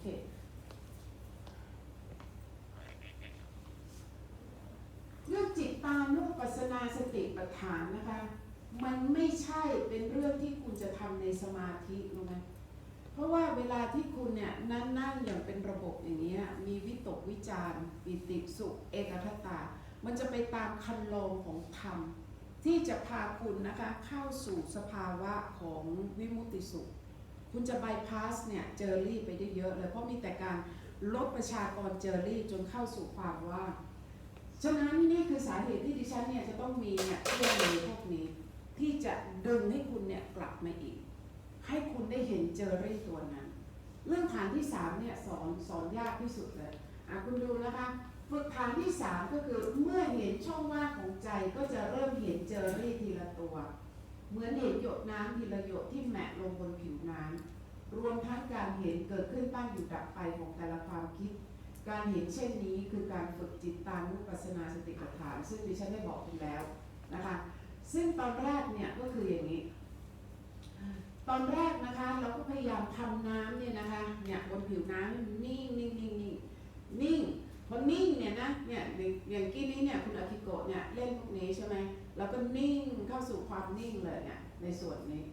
เค เรื่องจิตตานุปัสนาสติปัฏฐานนะคะ มันไม่ใช่เป็นเรื่องที่คุณจะทำในสมาธิรู้ไหมเพราะว่าเวลาที่คุณเนี่ยนั่งนั่งอย่างเป็นระบบอย่างนี้มีวิตกวิจารปิติสุข เอกคตา มันจะไปตามคันลองของธรรมที่จะพาคุณนะคะเข้าสู่สภาวะของวิมุตติสุข คุณจะบายพาสเนี่ยเจอรี่ไปได้เยอะเลยเพราะมีแต่การลดประชากรเจอรี่จนเข้าสู่ความว่างฉะนั้นนี่คือสาเหตุที่ดิฉันเนี่ยจะต้องมีเนี่ยเครื่องมือพวกนี้ ที่จะดึงให้คุณเนี่ยกลับมาอีก ให้คุณได้เห็นเจอรี่ตัวนั้น เรื่องฐานที่สามเนี่ยสอนสอนยากที่สุดเลยอะคุณดูนะคะฝึกฐานที่สามก็คือเมื่อเห็นช่องว่างของใจก็จะเริ่มเห็นเจอรี่ทีละตัว เหมือนเห็นหยดน้ำทีละหยดที่แหมะลงบนผิวน้ำรวมทั้งการเห็นเกิดขึ้นตั้งอยู่ดับไปของแต่ละความคิด การเห็นเช่นนี้คือการฝึกจิตตานุปัสสนาสติปัฏฐาน ซึ่งดิฉันได้บอกคุณแล้วนะคะ ซึ่งตอนแรกเนี่ยก็คืออย่างนี้ ตอนแรกนะคะเราก็พยายามทำน้ำเนี่ยนะคะเนี่ยบนผิวน้ำนิ่ง พอนิ่งเนี่ยนะเนี่ยอย่างกี้นี้เนี่ยคุณอากิโกะเนี่ยเล่นพวกนี้ใช่ไหมเราก็นิ่งเข้าสู่ความนิ่งเลยเนี่ยในส่วนนี้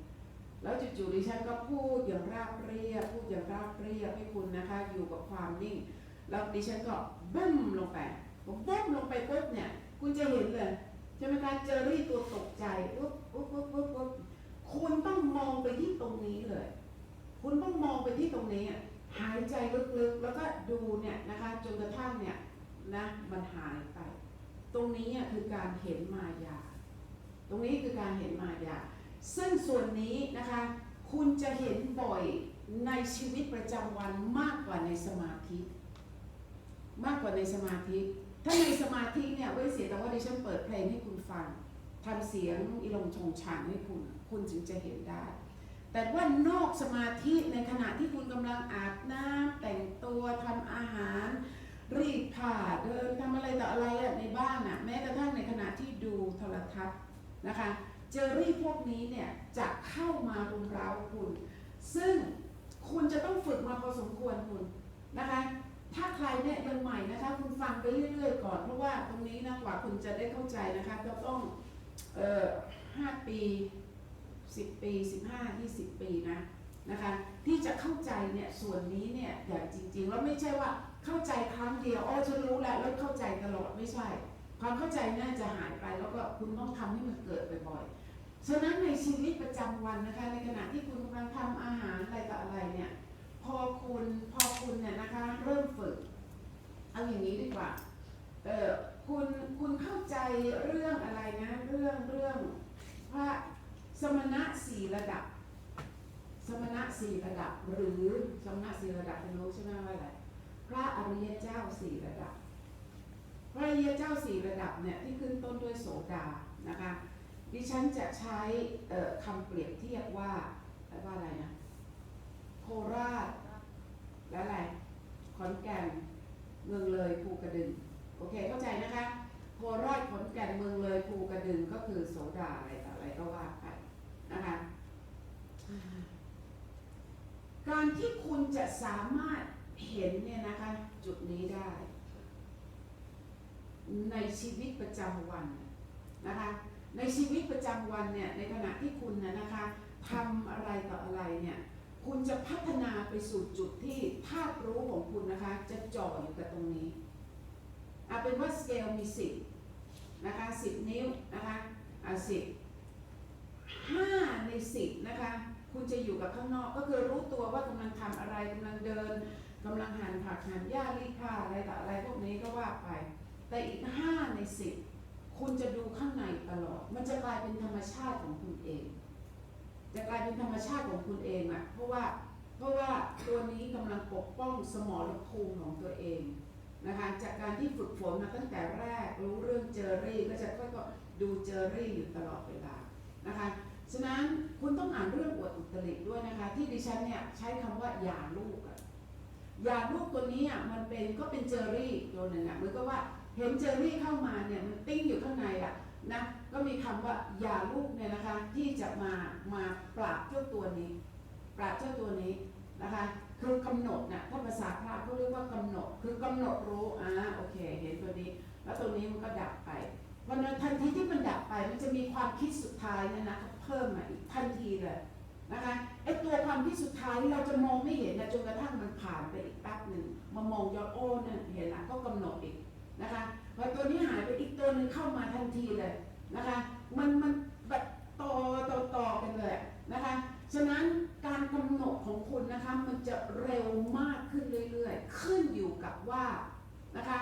แล้วจู่ๆดิฉันก็พูดอย่างราบเรียบพูดอย่างราบเรียบให้คุณนะคะ อยู่กับความนิ่ง แล้วดิฉันก็บึ้มลงไปผมบึ้มลงไปปุ๊บเนี่ย คุณจะเห็นเลยใช่ไหมคะเจอรี่ตัวตกใจปุ๊บปุ๊บปุ๊บปุ๊บคุณต้องมองไปที่ตรงนี้เลย คุณต้องมองไปที่ตรงนี้อะ หายใจลึกๆ แล้วก็ดูเนี่ยนะคะจนกระทั่งเนี่ยนะมันหายไป ตรงนี้คือการเห็นมายา ตรงนี้คือการเห็นมายา ซึ่งส่วนนี้นะคะคุณจะเห็นบ่อยในชีวิตประจำวันมากกว่าในสมาธิ มากกว่าในสมาธิ ถ้าในสมาธิเนี่ยไว้เสียแต่ว่าดิฉันเปิดเพลงให้คุณฟังทำเสียงอีลงชงชางให้คุณ คุณจึงจะเห็นได้ แต่ว่านอกสมาธิในขณะที่คุณกำลังอาบน้ำแต่งตัวทำอาหาร รีดผ้าเดินทำอะไรต่ออะไรในบ้านอะแม้กระทั่งในขณะที่ดูโทรทัศน์นะคะเจอรี่พวกนี้เนี่ยจะเข้ามารุมเร้าคุณ ซึ่งคุณจะต้องฝึกมาพอสมควรคุณนะคะ ถ้าใครเนี่ยยังใหม่นะคะคุณฟังไปเรื่อยๆก่อนเพราะว่าตรงนี้นะกว่าคุณจะได้เข้าใจนะคะจะต้องเอ่อห้าปี สิบปีสิบห้ายี่สิบปีนะนะคะที่จะเข้าใจเนี่ยส่วนนี้เนี่ยอย่างจริงๆแล้วไม่ใช่ว่าเข้าใจครั้งเดียวโอ๋อฉันรู้แล้วแล้วเข้าใจตลอดไม่ใช่ ความเข้าใจน่าจะหายไปแล้วก็คุณต้องทำให้มันเกิดบ่อยๆฉะนั้นในชีวิตประจำวันนะคะในขณะที่คุณกำลังทำอาหารอะไรต่ออะไรเนี่ยพอคุณพอคุณเนี่ยนะคะเริ่มฝึกเอาอย่างนี้ดีกว่าเออคุณคุณเข้าใจเรื่องอะไรนะเรื่องเรื่องพระ สมณะสี่ระดับ สมณะสี่ระดับ หรือสมณะสี่ระดับคุณรู้ใช่ไหมว่าอะไรพระอริยเจ้าสี่ระดับ พระอริยเจ้าสี่ระดับเนี่ยที่ขึ้นต้นด้วยโสดานะคะดิฉันจะใช้คำเปรียบเทียบว่าว่าอะไรนะโคราชและอะไรขอนแก่นเมืองเลยภูกระดึงโอเคเข้าใจนะคะโคราชขอนแก่นเมืองเลยภูกระดึงก็คือโสดาอะไรต่ออะไรก็ว่าไป นะคะการที่คุณจะสามารถเห็นเนี่ยนะคะจุดนี้ได้ ในชีวิตประจำวันนะคะในชีวิตประจำวันเนี่ยในขณะที่คุณนะนะคะทำอะไรต่ออะไรเนี่ยคุณจะพัฒนาไปสู่จุดที่ธาตุรู้ของคุณนะคะ จะจ่ออยู่กับตรงนี้เอาเป็นว่าสเกลมีสิบนะคะสิบนิ้วนะคะอะสิบ ห้าในสิบนะคะ คุณจะอยู่กับข้างนอกก็คือรู้ตัวว่ากำลังทำอะไรกำลังเดินกำลังหั่นผักหั่นหญ้ารีดผ้าอะไรต่ออะไรพวกนี้ก็ว่าไป แต่อีกห้าในสิบคุณจะดูข้างในตลอด มันจะกลายเป็นธรรมชาติของคุณเอง จะกลายเป็นธรรมชาติของคุณเองอะเพราะว่าเพราะว่าตัวนี้กำลังปกป้องสมรภูมิของตัวเองนะคะจากการที่ฝึกฝนมาตั้งแต่แรกรู้เรื่องเจอรี่ก็จะค่อยๆดูเจอรี่อยู่ตลอดเวลานะคะ ฉะนั้นคุณต้องอ่านเรื่องอวดอุตริด้วยนะคะ ที่ดิฉันเนี่ยใช้คำว่าหย่าลูกอะหย่าลูกตัวนี้อะมันเป็นก็เป็นเจอรี่ตัวหนึ่งอะเหมือนกับว่าเห็นเจอรี่เข้ามาเนี่ยมันติ้งอยู่ข้างในอะนะก็มีคำว่ายาลูกเนี่ยนะคะที่จะมามาปราบเจ้าตัวนี้ ปราบเจ้าตัวนี้นะคะคือคือกำหนดน่ะถ้าภาษาพระเขาเรียกว่ากำหนด คือกำหนดรู้อ่าโอเค เห็นตัวนี้ แล้วตัวนี้มันก็ดับไป เพราะฉะนั้นทันทีที่มันดับไป มันจะมีความคิดสุดท้ายเนี่ยนะเพิ่มมาอีกทันทีเลยนะคะไอ้ตัวความคิดสุดท้ายเราจะมองไม่เห็นนะจนกระทั่งมันผ่านไปอีกแป๊บหนึ่งมามองย้อนโอ้เนี่ยเห็นละก็กำหนดอีกนะคะพอตัวนี้หายไปอีกตัวหนึ่งเข้ามาทันทีเลยนะคะมันมันแบบต่อต่อต่อกันเลยนะคะฉะนั้นการกำหนดของคุณนะคะมันจะเร็วมากขึ้นเรื่อยๆ ขึ้นอยู่กับว่านะคะ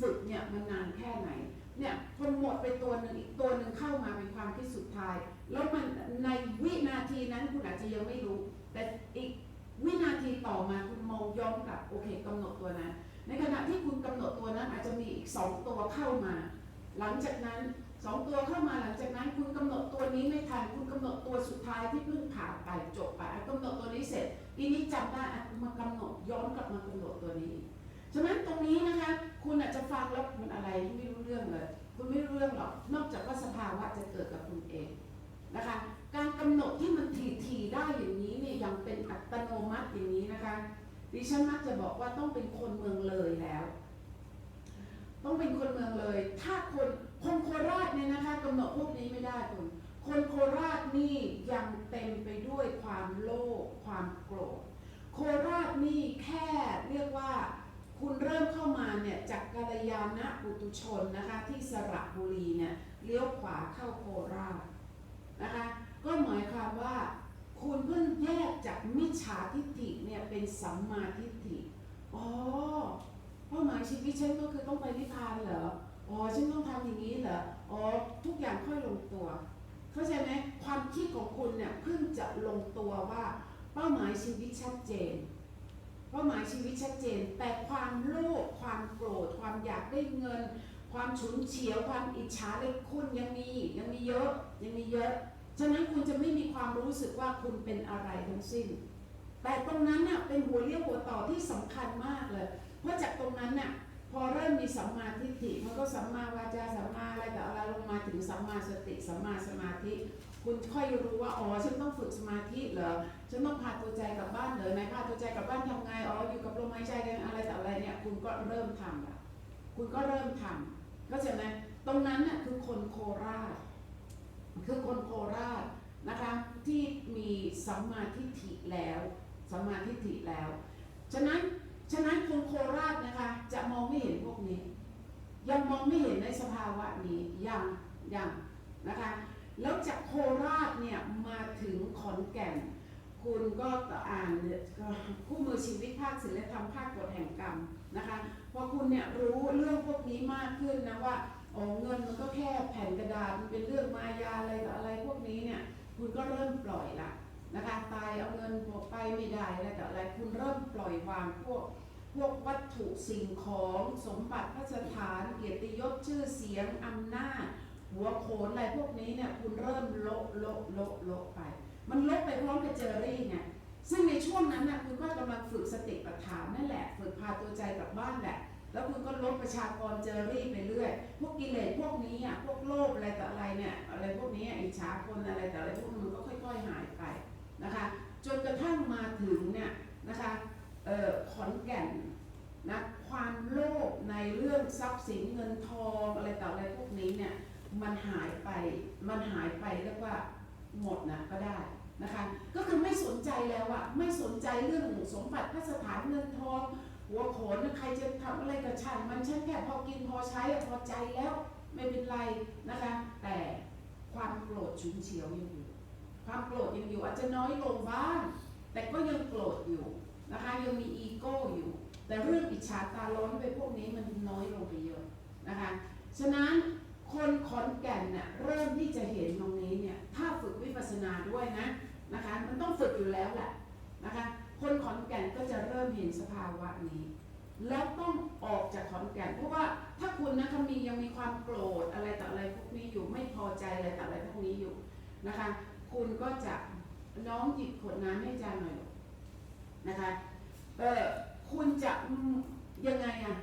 ฝึกเนี่ยมันนานแค่ไหนเนี่ยพอหมดไปตัวหนึ่งอีกตัวหนึ่งเข้ามาเป็นความคิดสุดท้าย แล้วมันในวินาทีนั้นคุณอาจจะยังไม่รู้ แต่อีกวินาทีต่อมาคุณมองย้อนกลับโอเคกำหนดตัวนั้น ในขณะที่คุณกำหนดตัวนั้นอาจจะมีอีกสองตัวเข้ามา หลังจากนั้นสองตัวเข้ามาหลังจากนั้นคุณกำหนดตัวนี้ไม่ทันคุณกำหนดตัวสุดท้ายที่เพิ่งผ่านไปจบไปอะกำหนดตัวนี้เสร็จทีนี้จำได้มากำหนดย้อนกลับมากำหนดตัวนี้ ฉะนั้นตรงนี้นะคะ คุณอาจจะฟังแล้วมันอะไรที่ไม่รู้เรื่องเลย คุณไม่รู้เรื่องหรอก นอกจากว่าสภาวะจะเกิดกับคุณเองนะคะ การกำหนดที่มันทีๆได้อย่างนี้เนี่ยยังเป็นอัตโนมัติอย่างนี้นะคะดิฉันมักจะบอกว่าต้องเป็นคนเมืองเลยแล้ว ต้องเป็นคนเมืองเลย ถ้าคนคนโคราชเนี่ยนะคะกำหนดพวกนี้ไม่ได้คุณคนโคราชนี่ยังเต็มไปด้วยความโลภความโกรธ โคราชนี่แค่เรียกว่า คุณเริ่มเข้ามาเนี่ยจากกัลยาณปุตุชนนะคะที่สระบุรีเนี่ยเลี้ยวขวาเข้าโคราชนะคะก็หมายความว่าคุณเพิ่งแยกจากมิจฉาทิฏฐิเนี่ยเป็นสัมมาทิฏฐิอ๋อเป้าหมายชีวิตฉันก็คือต้องไปนิพพานเหรออ๋อฉันต้องทำอย่างนี้เหรออ๋อทุกอย่างค่อยลงตัว เข้าใจไหมความคิดของคุณเนี่ยเพิ่งจะลงตัวว่าเป้าหมายชีวิตชัดเจน เป้าหมายชีวิตชัดเจน แต่ความโลภความโกรธ ความอยากได้เงิน ความฉุนเฉียวความอิจฉาเลยคุณยังมียังมีเยอะยังมีเยอะ ฉะนั้นคุณจะไม่มีความรู้สึกว่าคุณเป็นอะไรทั้งสิ้น แต่ตรงนั้นน่ะเป็นหัวเรี่ยวหัวต่อที่สำคัญมากเลย เพราะจากตรงนั้นน่ะพอเริ่มมีสัมมาทิฏฐิมันก็สัมมาวาจาสัมมาอะไรแต่อะไรลงมาถึงสัมมาสติสัมมาสมาธิ คุณค่อยรู้ว่าอ๋อฉันต้องฝึกสมาธิเหรอฉันต้องพาตัวใจกลับบ้านเหรอไหนพาตัวใจกลับบ้านทำไงอ๋ออยู่กับลมหายใจกันอะไรแต่อะไรเนี่ยคุณก็เริ่มทำละคุณก็เริ่มทำเข้าใจไหมตรงนั้นน่ะคือคนโคราช คือคนโคราชนะคะที่มีสัมมาทิฏฐิแล้วสัมมาทิฏฐิแล้ว ฉะนั้นฉะนั้นคนโคราชนะคะจะมองไม่เห็นพวกนี้ ยังมองไม่เห็นในสภาวะนี้ยังยังนะคะ แล้วจากโคราชเนี่ยมาถึงขอนแก่น คุณก็อ่านคู่มือชีวิตภาคศิลธรรมภาคกฎแห่งกรรมนะคะพอคุณเนี่ยรู้เรื่องพวกนี้มากขึ้นนะว่าอ๋อเงินมันก็แค่แผ่นกระดาษมันเป็นเรื่องมายาอะไรต่ออะไรพวกนี้เนี่ยคุณก็เริ่มปล่อยละนะคะตายเอาเงินพวกไปไม่ได้อะไรต่ออะไรคุณเริ่มปล่อยวางพวกพวกวัตถุสิ่งของสมบัติพระสถาน เกียรติยศชื่อเสียงอำนาจ หัวโขนอะไรพวกนี้เนี่ยคุณเริ่มโละโละโละโละไป มันลบไปพร้อมกับเจอรี่ไงซึ่งในช่วงนั้นนะคุณก็กำลังฝึกสติปัฏฐานนั่นแหละ ฝึกพาตัวใจกลับบ้านแหละ แล้วคุณก็ลดประชากรเจอรี่ไปเรื่อย พวกกิเลสพวกนี้อะ พวกโลภอะไรต่ออะไรเนี่ย อะไรพวกนี้อิจฉาคนอะไรต่ออะไรพวกนี้มันก็ค่อย ๆ หายไปนะคะ จนกระทั่งมาถึงเนี่ยนะคะเอ่อขอนแก่นนะความโลภในเรื่องทรัพย์สินเงินทองอะไรต่ออะไรพวกนี้เนี่ย มันหายไป มันหายไปเรียกว่าหมดนะก็ได้นะคะ ก็คือไม่สนใจแล้วอะไม่สนใจเรื่องสมบัติพระสถานเงินทองหัวโขนใครจะทำอะไรกับฉันมันฉันแค่พอกินพอใช้พอใจแล้วไม่เป็นไรนะคะ แต่ความโกรธฉุนเฉียวยังอยู่ ความโกรธยังอยู่อาจจะน้อยลงบ้างแต่ก็ยังโกรธอยู่นะคะยังมีอีโก้อยู่ แต่เรื่องอิจฉาตาร้อนไปพวกนี้มันน้อยลงไปเยอะนะคะฉะนั้น คนขอนแก่นเนี่ยเริ่มที่จะเห็นตรงนี้เนี่ยถ้าฝึกวิปัสสนาด้วยนะนะคะมันต้องฝึกอยู่แล้วแหละนะคะคนขอนแก่นก็จะเริ่มเห็นสภาวะนี้ แล้วต้องออกจากขอนแก่นเพราะว่าถ้าคุณนะคะมียังมีความโกรธอะไรต่ออะไรพวกนี้อยู่ไม่พอใจอะไรต่ออะไรพวกนี้อยู่นะคะ คุณก็จะน้องหยิบขวดน้ำให้จารย์หน่อยนะคะเออคุณจะยังไงอะ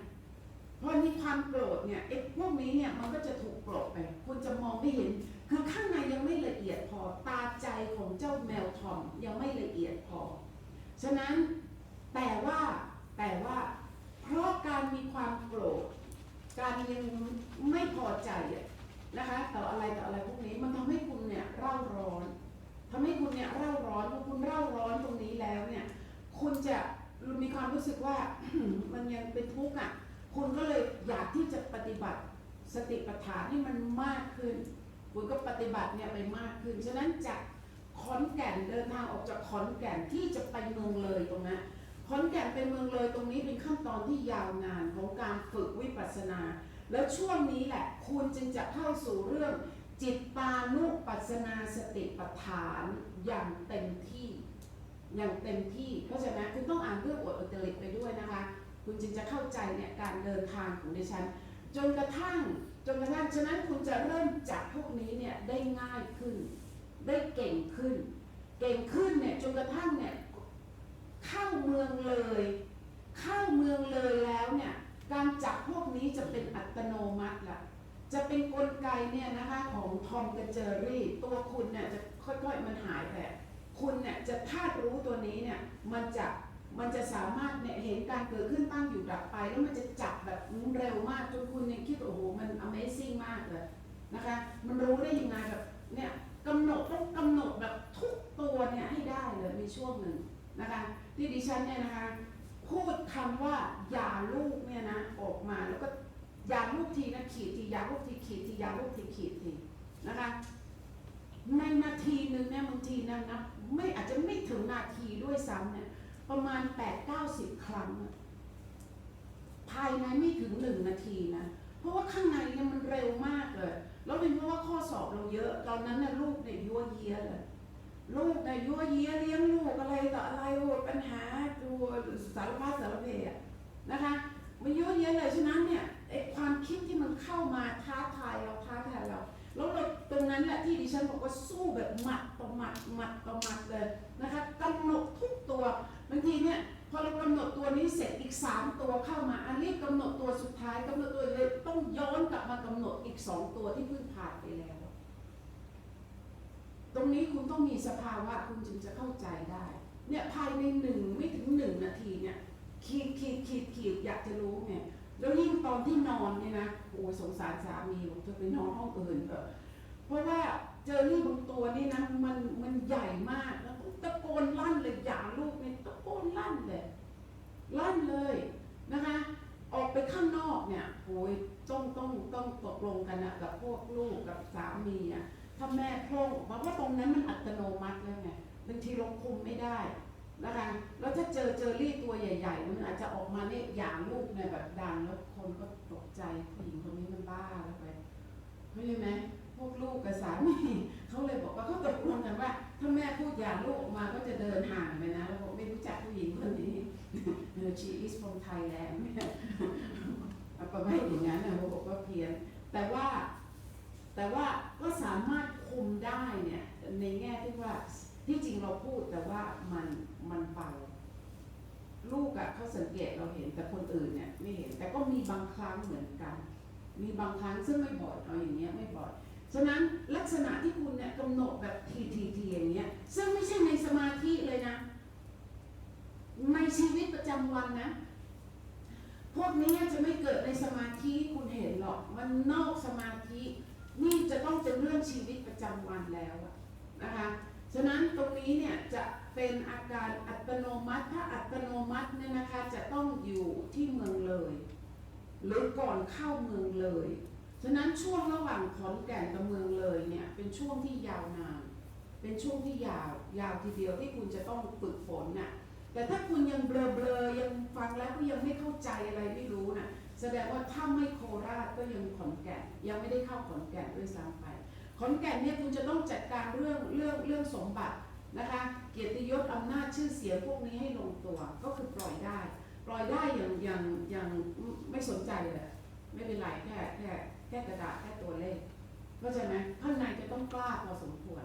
พอมีความโกรธเนี่ยไอ้พวกนี้เนี่ยมันก็จะถูกกลบไป คุณจะมองไม่เห็น คือข้างในยังไม่ละเอียดพอ ตาใจของเจ้าแมวทอมยังไม่ละเอียดพอ ฉะนั้นแต่ว่าแต่ว่าเพราะการมีความโกรธ การยังไม่พอใจนะคะต่ออะไรต่ออะไรพวกนี้มันทำให้คุณเนี่ยเร่าร้อนทำให้คุณเนี่ยเร่าร้อนพอคุณเร่าร้อนตรงนี้แล้วเนี่ย คุณจะมีความรู้สึกว่ามันยังเป็นทุกข์อะ คุณก็เลยอยากที่จะปฏิบัติสติปัฏฐานให้มันมากขึ้น คุณก็ปฏิบัติเนี่ยไปมากขึ้น ฉะนั้นจากขอนแก่นเดินทางออกจากขอนแก่นที่จะไปเมืองเลยตรงนั้นขอนแก่นไปเมืองเลยตรงนี้เป็นขั้นตอนที่ยาวนานของการฝึกวิปัสสนา แล้วช่วงนี้แหละ คุณจึงจะเข้าสู่เรื่องจิตตานุปัสสนาสติปัฏฐานอย่างเต็มที่อย่างเต็มที่ เพราะฉะนั้นคุณต้องอ่านเรื่องอวดอุตริไปด้วยนะคะ คุณจึงจะเข้าใจเนี่ยการเดินทางของดิฉัน จนกระทั่งจนกระทั่งฉะนั้นคุณจะเริ่มจับพวกนี้เนี่ยได้ง่ายขึ้น ได้เก่งขึ้น เก่งขึ้นเนี่ยจนกระทั่งเนี่ยเข้าเมืองเลย เข้าเมืองเลยแล้วเนี่ยการจับพวกนี้จะเป็นอัตโนมัติละจะเป็นกลไกเนี่ยนะคะของทอมกับเจอรี่ ตัวคุณเนี่ยจะค่อยๆมันหายไปคุณเนี่ยจะธาตุรู้ตัวนี้เนี่ยมันจะ มันจะสามารถเนี่ยเห็นการเกิดขึ้นตั้งอยู่ดับไป แล้วมันจะจับแบบเร็วมากจนคุณเนี่ยคิดโอ้โหมัน Amazing มากเลยนะคะ มันรู้ได้ยังไงแบบเนี่ยกำหนดต้องกำหนดแบบทุกตัวเนี่ยให้ได้เลยมีช่วงหนึ่งนะคะที่ดิฉันเนี่ยนะคะพูดคำว่าอย่าลูกเนี่ยนะออกมาแล้วก็อย่าลูกทีนะขีดทีอย่าลูกทีขีดทีอย่าลูกทีขีดทีนะคะในนาทีหนึ่งเนี่ยบางทีนะนะไม่อาจจะไม่ถึงนาทีด้วยซ้ำเนี่ย ประมาณ 8 9 0 ครั้ง ภายในไม่ถึงหนึ่งนาทีนะ เพราะว่าข้างในเนี่ยมันเร็วมากเลย แล้วเป็นเพราะว่าข้อสอบเราเยอะ ตอนนั้นน่ะลูกเนี่ยยั่วเยียเลย ลูกเนี่ยยั่วเยียเลี้ยงลูกอะไรต่ออะไรโอ้ปัญหาตัวสารพัดสารเพอะนะคะ มันยั่วเยียเลย ฉะนั้นเนี่ยไอ้ความคิดที่มันเข้ามาท้าทายเราท้าทายเราแล้วเราตรงนั้นแหละที่ดิฉันบอกว่าสู้แบบหมัดต่อหมัดหมัดต่อหมัดเลยนะคะกำหนดทุกตัวางทีเนี่ยพอเรากำหนดตัวนี้เสร็จอีกสามตัวเข้ามาอันนี้กำหนดตัวสุดท้ายกำหนดตัวเลยต้องย้อนกลับมากำหนดอีกสองตัวที่เพิ่งผ่านไปแล้ว ตรงนี้คุณต้องมีสภาวะคุณจึงจะเข้าใจได้ เนี่ยภายในหนึ่งไม่ถึงหนึ่งนาทีเนี่ยขีดขีดขีดขีดอยากจะรู้ไงแล้วยิ่งตอนที่นอนเนี่ยนะโอ้สงสารสามีบอกเธอไปนอนห้องอื่นเถอะเพราะว่า เจอรี่บางตัวนี่นะมันมันใหญ่มากแล้วตะโกนลั่นเลยอย่าลูกเนี่ยตะโกนลั่นเลยลั่นเลยนะคะ ออกไปข้างนอกเนี่ยโอ้ยต้องต้องต้องตกลงกันนะกับพวกลูกกับสามีอะถ้าแม่โพร่งออกมาเพราะตรงนั้นมันอัตโนมัติแล้วไงบางทีเราคุมไม่ได้นะคะแล้วถ้าเจอเจอรี่ตัวใหญ่ๆ มันอาจจะออกมาเนี่ยอย่างลูกเนี่ยแบบดังแล้วคนก็ตกใจผู้หญิงคนนี้มันบ้าแล้วไปเข้าใจไหม พวกลูกกับสามีเขาเลยบอกว่าเขาตกลงกันว่า ถ้าแม่พูดอย่างลูกออกมาก็จะเดินห่างไปนะแล้วบอกไม่รู้จักผู้หญิงคนนี้ she is from Thailand เอาประมาณอย่างนั้นนะเขาบอกว่าเพี้ยนแต่ว่าแต่ว่าก็สามารถคุมได้เนี่ยในแง่ที่ว่าที่จริงเราพูดแต่ว่ามันมันเบาลูกอะ่ะเขาสังเกตเราเห็นแต่คนอื่นเนี่ยไม่เห็นแต่ก็มีบางครั้งเหมือนกัน มีบางครั้งซึ่งไม่บ่อยเอาอย่างเงี้ยไม่บ่อย ฉะนั้นลักษณะที่คุณเนี่ยกำหนดแบบทีทีทีอย่างเงี้ย ซึ่งไม่ใช่ในสมาธิเลยนะ ในชีวิตประจำวันนะ พวกนี้จะไม่เกิดในสมาธิคุณเห็นหรอก มันนอกสมาธิ นี่จะต้องเป็นเรื่องชีวิตประจำวันแล้วนะคะ ฉะนั้นตรงนี้เนี่ยจะเป็นอาการอัตโนมัติ ถ้าอัตโนมัติเนี่ยนะคะจะต้องอยู่ที่เมืองเลย หรือก่อนเข้าเมืองเลย ฉะนั้นช่วงระหว่างขอนแก่นกับเมืองเลยเนี่ยเป็นช่วงที่ยาวนาน เป็นช่วงที่ยาวยาวทีเดียวที่คุณจะต้องฝึกฝนน่ะ แต่ถ้าคุณยังเบลอเบลอๆยังฟังแล้วก็ยังไม่เข้าใจอะไรไม่รู้น่ะ แสดงว่าถ้าไม่โคราชก็ยังขอนแก่นยังไม่ได้เข้าขอนแก่นด้วยซ้ำไปขอนแก่นเนี่ยคุณจะต้องจัดการเรื่องเรื่องเรื่องสมบัตินะคะ เกียรติยศอำนาจชื่อเสียงพวกนี้ให้ลงตัวก็คือปล่อยได้ ปล่อยได้อย่างอย่างอย่างไม่สนใจเลยไม่เป็นไรแค่แค่ ค่กระดาษแค่ตัวเลขเข้าใจไหมข้างในจะต้องกล้าพอสมควร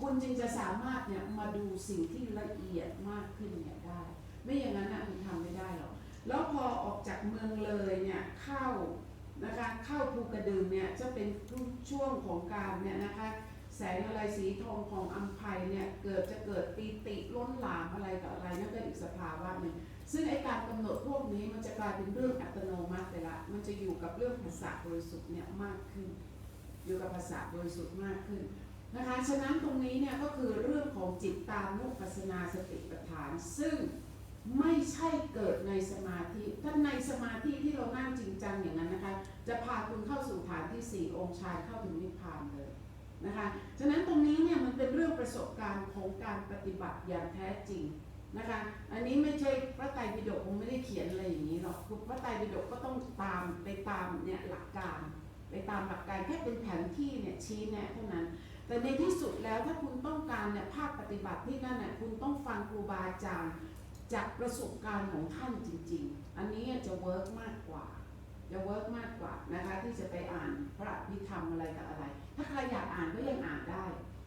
คุณจึงจะสามารถเนี่ยมาดูสิ่งที่ละเอียดมากขึ้นเนี่ยได้ ไม่อย่างนั้นนะคุณทำไม่ได้หรอกแล้วพอออกจากเมืองเลยเนี่ยเข้านะคะเข้าภูกระดึงเนี่ยจะเป็นช่วงของการเนี่ยนะคะ แสงอะไรสีทองของอัมภัยเนี่ยเกิดจะเกิดปีติล้นหลามอะไรต่ออะไรนั่นเป็นอีกสภาวะหนึ่งซึ่งไอการกำหนดพวกนี้มันจะกลายเป็นเรื่องอัตโนมัติไปละ มันจะอยู่กับเรื่องภาษาบริสุทธิ์เนี่ยมากขึ้น อยู่กับภาษาบริสุทธิ์มากขึ้นนะคะ ฉะนั้นตรงนี้เนี่ยก็คือเรื่องของจิตตานุปัสนาสติปัฏฐาน ซึ่งไม่ใช่เกิดในสมาธิ ถ้าในสมาธิที่เรานั่งจริงจังอย่างนั้นนะคะ จะพาคุณเข้าสู่ฐานที่สี่องค์ฌานเข้าถึงนิพพานเลย นะคะ ฉะนั้นตรงนี้เนี่ยมันเป็นเรื่องประสบการณ์ของการปฏิบัติอย่างแท้จริงนะคะ อันนี้ไม่ใช่พระไตรปิฎกคงไม่ได้เขียนอะไรอย่างนี้หรอกพระไตรปิฎกก็ต้องตามไปตามเนี่ยหลักการ ไปตามหลักการแค่เป็นแผนที่เนี่ยชี้แนะเท่านั้น แต่ในที่สุดแล้วถ้าคุณต้องการเนี่ยภาคปฏิบัติที่นั่นน่ะคุณต้องฟังครูบาอาจารย์จากประสบการณ์ของท่านจริง ๆ อันนี้จะเวิร์กมากกว่า จะเวิร์กมากกว่านะคะที่จะไปอ่านพระพิธรรมอะไรกับอะไร ถ้าใครอยากอ่านก็ยังอ่านได้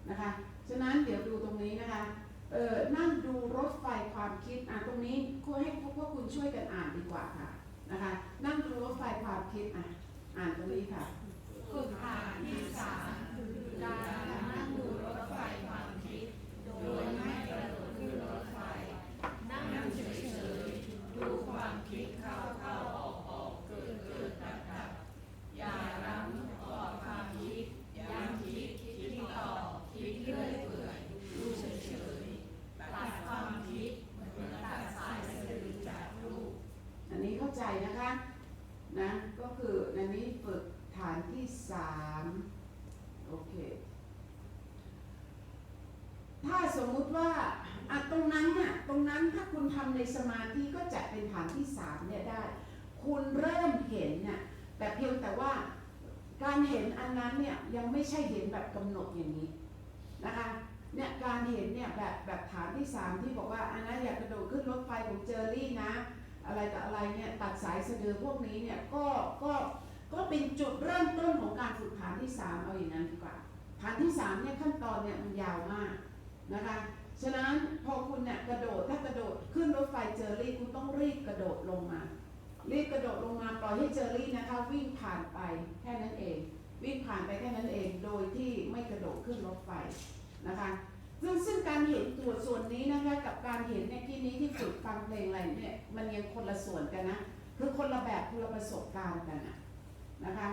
นะคะฉะนั้นเดี๋ยวดูตรงนี้นะคะเออนั่งดูรถไฟความคิดอะตรงนี้คุณให้พวกคุณช่วยกันอ่านดีกว่าค่ะนะคะ นั่งดูรถไฟความคิดอะอ่านตรงนี้ค่ะฝึกฐานที่สามคือการนั่งดูรถไฟความคิด โดยไม่กระโดดขึ้นรถไฟ นั่งเฉยๆ ดูความคิดเข้าเข้าออกออกเกิดเกิดดับดับอย่ารั้งต่อความคิดยังคิดคิดต่อคิดเรื่อยเปื่อยดูเฉยๆตัดความคิดเหมือนตัดสายสะดือจากลูก อันนี้เข้าใจนะคะนะก็คืออันนี้ฝึกฐานที่สามโอเค ถ้าสมมุติว่าอะตรงนั้นเนี่ยต รงนั้นถ้าคุณทำในสมาธิก็จะเป็นฐานที่สามเนี่ยได้ คุณเริ่มเห็นเนี่ยแต่เพียงแต่ว่าการเห็นอันนั้นเนี่ยยังไม่ใช่เห็นแบบกำหนดอย่างนี้นะคะเนี่ยการเห็นเนี่ยแบบแบบฐานที่สามที่บอกว่าอันนั้นอยากกระโดดขึ้นรถไฟของเจอรี่นะ อะไรต่ออะไรเนี่ยตัดสายสะดือพวกนี้เนี่ยก็ก็ก็เป็นจุดเริ่มต้นของการฝึกฐานที่สามเอาอย่างนั้นดีกว่าฐานที่สามเนี่ยขั้นตอนเนี่ยมันยาวมากนะคะ ฉะนั้นพอคุณเนี่ยกระโดดถ้ากระโดดขึ้นรถไฟเจอรี่คุณต้องรีบกระโดดลงมา รีบกระโดดลงมาปล่อยให้เจอรี่นะคะ วิ่งผ่านไปแค่นั้นเอง วิ่งผ่านไปแค่นั้นเอง โดยที่ไม่กระโดดขึ้นรถไฟนะคะซึ่งซึ่งการเห็นตัวส่วนนี้นะคะกับการเห็นในที่นี้ที่ฝึกฟังเพลงอะไรเนี่ยมันยังคนละส่วนกันนะคือคนละแบบคนละประสบการณ์กันนะนะคะ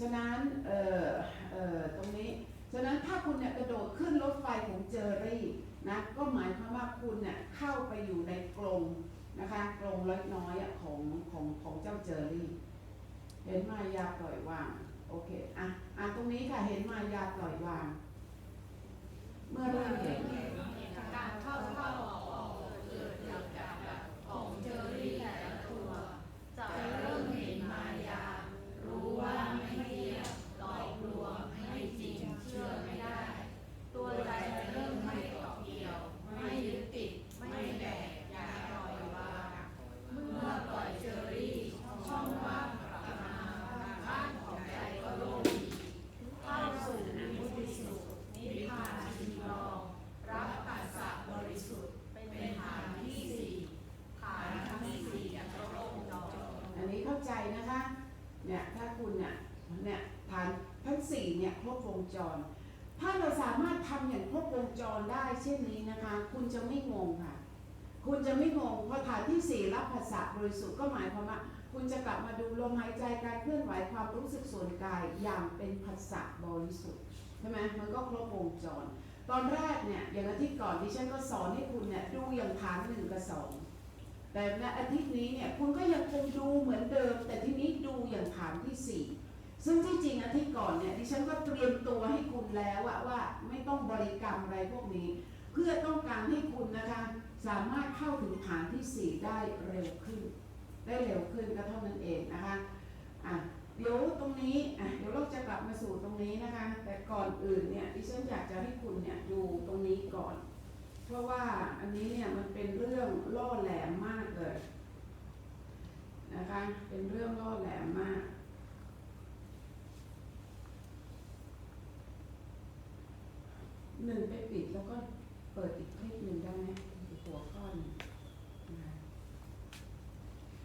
ฉะนั้นเอ่อเอ่อตรงนี้ฉะนั้นถ้าคุณเนี่ยกระโดดขึ้นรถไฟของเจอรี่ นะก็หมายความว่าคุณเนี่ยเข้าไปอยู่ในกรงนะคะกรงเล็กน้อยของของของเจ้าเจอรี่ เห็นมายาปล่อยวางโอเคอะอะตรงนี้ค่ะเห็นมายาปล่อยวาง เมื่อเริ่มเห็น การเข้าเข้าออกออกเกิดดับดับดับของเจอรี่แต่ละตัว จะเริ่มเห็นมายา รู้ว่าไม่เที่ยงหลอกลวงไม่จริงเชื่อไม่ได้ ตัวใจจะเริ่มไม่เกาะเกี่ยว ไม่ยึดติด ไม่แบกอย่าปล่อยวางเมื่อปล่อยเจอรี่ช่องว่างกลับมาบ้านของใจก็โล่งดีเข้าสู่มุติสุขนิพพานชิมลอง รับปัสสะบริสุทธิ์เป็นฐานที่สี่ฐานทั้งสี่จะครบวงจร อั นนี้เข้าใจนะคะ เนี่ยถ้าคุณเนี่ยเนี่ยฐานทั้งสี่เนี่ยครบวงจร ถ้าเราสามารถทำอย่างครบวงจรได้เช่นนี้นะคะ คุณจะไม่งงค่ะ คุณจะไม่งงเพราะฐานที่สี่รับภาษาบริสุทธิ์ก็หมายความว่า คุณจะกลับมาดูลมหายใจการเคลื่อนไหวความรู้สึกส่วนกายอย่างเป็นภาษาบริสุทธิ์ใช่ไหมมันก็ครบวงจร ตอนแรกเนี่ยอย่างอาทิตย์ก่อนดิฉันก็สอนให้คุณเนี่ยดูอย่างฐานหนึ่งกับสอง แต่ในอาทิตย์นี้เนี่ยคุณก็ยังคงดูเหมือนเดิม แต่ทีนี้ดูอย่างฐานที่สี่ซึ่งที่จริงอาทิตย์ก่อนเนี่ยดิฉันก็เตรียมตัวให้คุณแล้วว่าไม่ต้องบริกรรมอะไรพวกนี้ เพื่อต้องการให้คุณนะคะสามารถเข้าถึงฐานที่สี่ได้เร็วขึ้น ได้เร็วขึ้นก็เท่านั้นเองนะคะอะเดี๋ยวตรงนี้อะเดี๋ยวเราจะกลับมาสู่ตรงนี้นะคะ แต่ก่อนอื่นเนี่ยดิฉันอยากจะให้คุณเนี่ยดูตรงนี้ก่อน เพราะว่าอันนี้เนี่ยมันเป็นเรื่องล่อแหลมมากเลยนะคะ เป็นเรื่องล่อแหลมมาก หนึ่งไปปิดแล้วก็เปิดอีกคลิปหนึ่งได้ไหม